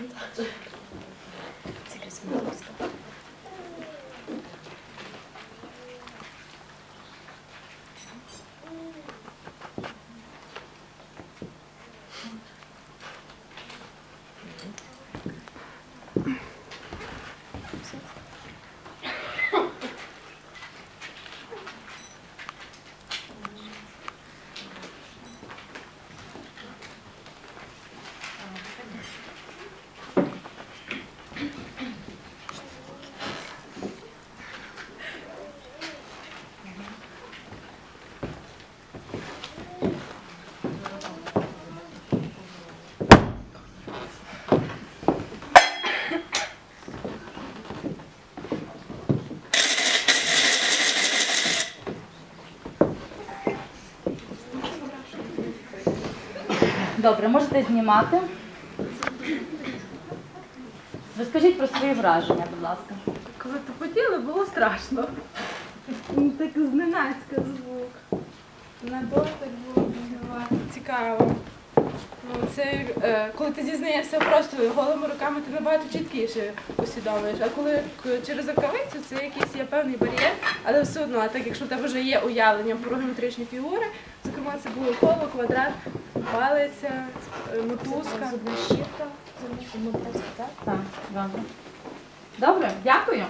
감사합니다. Добре, можете знімати. Розкажіть про свої враження, будь ласка. Коли тупотіли, було страшно. Ну, Так зненацька звук. Так було цікаво. Ну, це е, коли ти дізнаєшся просто голими руками, ти набагато чіткіше усвідомлюєш. А коли через рукавицю це якийсь є певний бар'єр, але все одно, а так якщо в тебе вже є уявлення про геометричні фігури, зокрема це було коло, квадрат, палиця, е, мотузка. Зубна щітка? Так, добре. Добре, дякую.